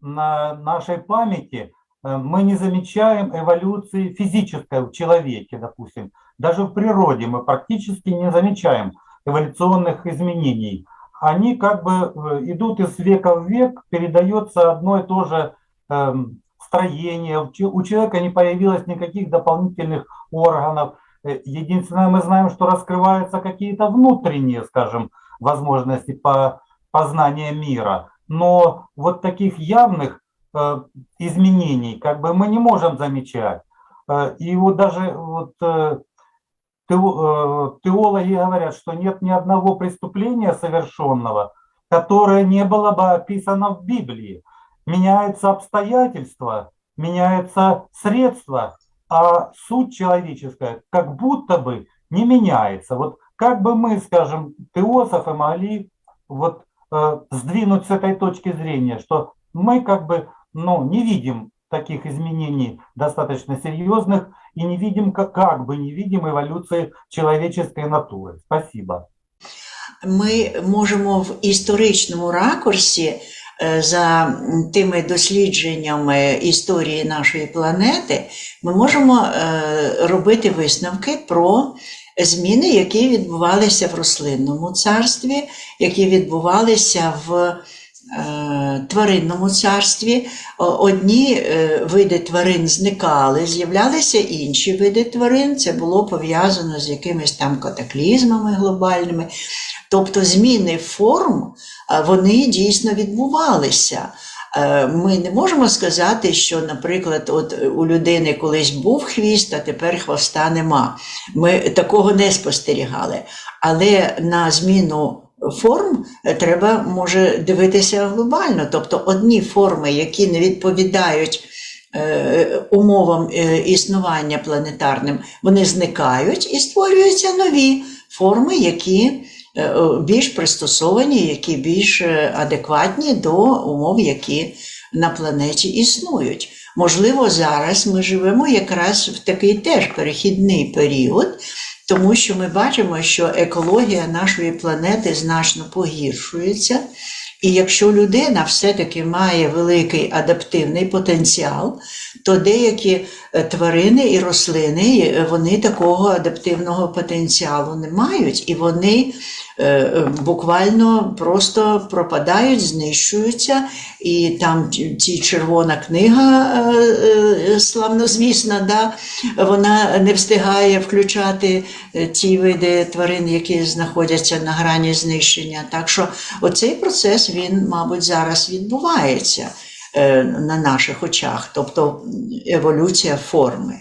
на нашей памяти э, мы не замечаем эволюции физической в человеке, допустим. Даже в природе мы практически не замечаем эволюционных изменений. Они как бы э, идут из века в век, передается одно и то же эм, строение, у че- у человека не появилось никаких дополнительных органов. Э, Единственное, мы знаем, что раскрываются какие-то внутренние, скажем, возможности по познания мира. Но вот таких явных э, изменений как бы мы не можем замечать. Э, и вот даже вот э, тео- теологи говорят, что нет ни одного преступления совершенного, которое не было бы описано в Библии. Меняются обстоятельства, меняются средства, а суть человеческая как будто бы не меняется. Вот как бы мы, скажем, теософы могли вот сдвинуть с этой точки зрения, что мы как бы ну, не видим таких изменений достаточно серьезных и не видим, как, как бы не видим эволюции человеческой натуры. Спасибо. Ми можемо в історичному ракурсі е, за м, тими дослідженнями історії нашої планети, ми можемо е, робити висновки про зміни, які відбувалися в рослинному царстві, які відбувалися в е, тваринному царстві. Одні е, види тварин зникали, з'являлися інші види тварин. Це було пов'язано з якимись там катаклізмами глобальними. Тобто зміни форм вони дійсно відбувалися. Е, Ми не можемо сказати, що, наприклад, от у людини колись був хвіст, а тепер хвоста нема. Ми такого не спостерігали. Але на зміну форм е, треба може дивитися глобально. Тобто одні форми, які не відповідають е, умовам існування планетарним, вони зникають і створюються нові форми, які е, більш пристосовані, які більш е, адекватні до умов, які на планеті існують. Можливо, зараз ми живемо якраз в такий теж перехідний період, тому що ми бачимо, що екологія нашої планети значно погіршується. І якщо людина все-таки має великий адаптивний потенціал, то деякі е, тварини і рослини е, вони такого адаптивного потенціалу не мають, і вони буквально просто пропадають, знищуються. І там ті- червона книга е, е, славнозвісна, да, вона не встигає включати е, ті види тварин, які знаходяться на грані знищення. Так що оцей процес він, мабуть, зараз відбувається е, на наших очах, тобто еволюція форми.